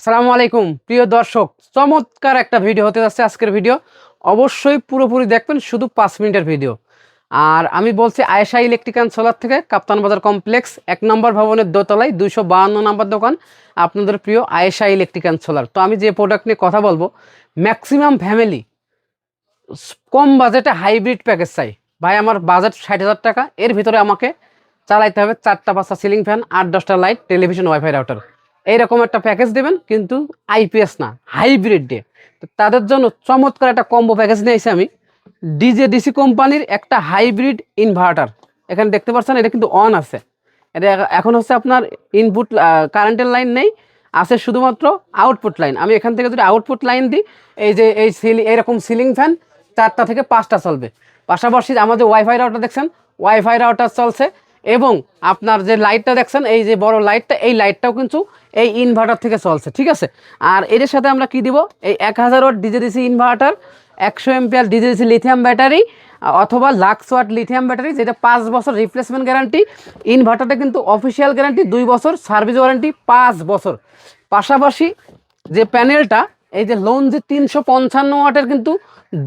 আসসালামু আলাইকুম, প্রিয় দর্শক। চমৎকার একটা ভিডিও হতে যাচ্ছে আজকের ভিডিও। অবশ্যই পুরোপুরি দেখবেন, শুধু পাঁচ মিনিটের ভিডিও। আর আমি বলছি আয়েশা ইলেকট্রিক্যাল সোলার থেকে কাপ্তান বাজার কমপ্লেক্স, এক নম্বর ভবনের দোতলায় দুশো বাহান্ন নম্বর দোকান, আপনাদের প্রিয় আয়েশা ইলেকট্রিক্যাল সোলার। তো আমি যে প্রোডাক্ট নিয়ে কথা বলব ম্যাক্সিমাম ফ্যামিলি কম বাজেটে হাইব্রিড প্যাকেজ চাই। ভাই, আমার বাজেট ষাট হাজার টাকা, এর ভিতরে আমাকে চালাইতে হবে চারটা পাঁচটা সিলিং ফ্যান আট দশটা লাইট টেলিভিশন ওয়াইফাই রাউটার এইরকম একটা প্যাকেজ দেবেন, কিন্তু আইপিএস না হাইব্রিড দিয়ে তো তাদের জন্য চমৎকার একটা কম্বো প্যাকেজ নিয়ে এসে আমি। ডিজে ডিসি কোম্পানির একটা হাইব্রিড ইনভার্টার এখানে দেখতে পাচ্ছেন, এটা কিন্তু অন আছে। এটা এখন হচ্ছে আপনার ইনপুট কারেন্টের লাইন নেই, আছে শুধুমাত্র আউটপুট লাইন আমি এখান থেকে যদি আউটপুট লাইন দিই, এই যে এই সিলি এইরকম সিলিং ফ্যান চারটা থেকে পাঁচটা চলবে। পাশাপাশি আমাদের ওয়াইফাই রাউটার দেখছেন? ওয়াইফাই রাউটার চলছে। এবং আপনার যে লাইটটা দেখছেন, এই যে বড় লাইটটা এই লাইটটাও কিন্তু এই ইনভার্টার থেকে চলছে, ঠিক আছে? আর এর সাথে আমরা কি দিব? এই এক হাজার ওয়াট ডিজেডিসি ইনভার্টার একশো এমপিআর ডিজেডিসি লিথিয়াম ব্যাটারি অথবা লাক্স ওয়াট লিথিয়াম ব্যাটারি যেটা পাঁচ বছর রিপ্লেসমেন্ট গ্যারান্টি ইনভার্টারটা কিন্তু অফিসিয়াল গ্যারান্টি দুই বছর সার্ভিস ওয়ারেন্টি পাঁচ বছর। পাশাপাশি যে প্যানেলটা এই যে লোন যে তিনশো পঞ্চান্ন ওয়াটের কিন্তু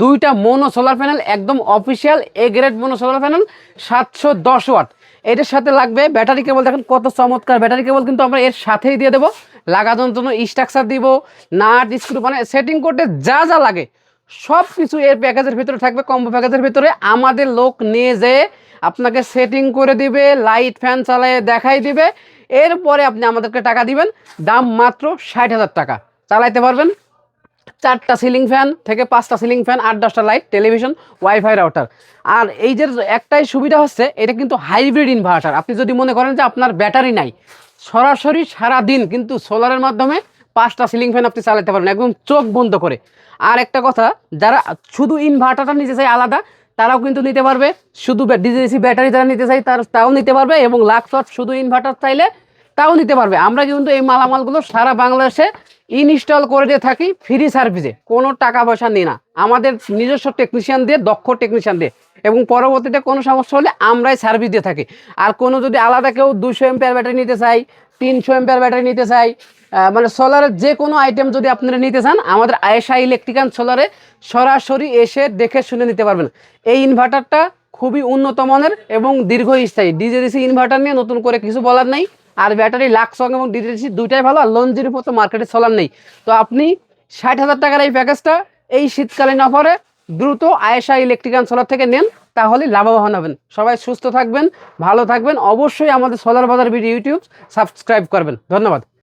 দুইটা মোনো সোলার প্যানেল একদম official A grade mono solar panel সাতশো দশ ওয়াট। এটার সাথে লাগবে ব্যাটারি কেবল দেখেন কত চমৎকার ব্যাটারি কেবল কিন্তু আমরা এর সাথেই দিয়ে দেবো। লাগানোর জন্য স্ট্রাকচার দিব, নাট স্ক্রু মানে সেটিং করতে যা যা লাগে। সব কিছু এর প্যাকেজের ভিতরে থাকবে কম্বো প্যাকেজের ভিতরে। আমাদের লোক নিয়ে যেয়ে আপনাকে সেটিং করে দিবে লাইট ফ্যান চালায় দেখাই দিবে। এরপরে আপনি আমাদেরকে টাকা দিবেন, দাম মাত্র ষাট হাজার টাকা। চালাইতে পারবেন? চারটা সিলিং ফ্যান থেকে পাঁচটা সিলিং ফ্যান আট দশটা লাইট টেলিভিশন ওয়াইফাই রাউটার আর এই যে একটাই সুবিধা হচ্ছে, এটা কিন্তু হাইব্রিড ইনভার্টার আপনি যদি মনে করেন যে আপনার ব্যাটারি নাই, সরাসরি সারা দিন কিন্তু সোলারের মাধ্যমে পাঁচটা সিলিং ফ্যান আপনি চালাতে পারবেন, একদম চোখ বন্ধ করে। আর একটা কথা, যারা শুধু ইনভার্টারটা নিতে চাই আলাদা, তারাও কিন্তু নিতে পারবে। শুধু ডিজিসি ব্যাটারি যারা নিতে চাই তার তাও নিতে পারবে এবং লাক্স শুধু ইনভার্টার চাইলে তাও নিতে পারবে। আমরা কিন্তু এই মালামালগুলো সারা বাংলাদেশে ইনস্টল করে দিয়ে থাকি ফ্রি সার্ভিসে কোনো টাকা পয়সা নিই না। আমাদের নিজস্ব টেকনিশিয়ান দিয়ে, দক্ষ টেকনিশিয়ান দিয়ে। এবং পরবর্তীতে কোনো সমস্যা হলে আমরাই সার্ভিস দিয়ে থাকি। আর কোনো যদি আলাদা কেউ দুশো এমপিআর ব্যাটারি নিতে চাই তিনশো এমপিআর ব্যাটারি নিতে চাই মানে সোলারের যে কোনো আইটেম যদি আপনারা নিতে চান, আমাদের আয়েশা ইলেকট্রিক্যাল সোলারে সরাসরি এসে দেখে শুনে নিতে পারবেন। এই ইনভার্টারটা খুবই উন্নত মানের এবং দীর্ঘস্থায়ী। ডিজেডিসি ইনভার্টার নিয়ে নতুন করে কিছু বলার নেই। আর ব্যাটারি লাক্সং এবং ডিটেলসি দুইটাই ভালো, আর লঞ্জির উপর তো মার্কেটে চলার নেই। তো আপনি ষাট হাজার টাকার এই প্যাকেজটা এই শীতকালীন অফারে দ্রুত আয়েশা ইলেকট্রিক্যাল সোলার থেকে নেন, তাহলে লাভবান হবেন। সবাই সুস্থ থাকবেন, ভালো থাকবেন, অবশ্যই আমাদের সোলার বাজার ভিডিও ইউটিউব সাবস্ক্রাইব করবেন। ধন্যবাদ।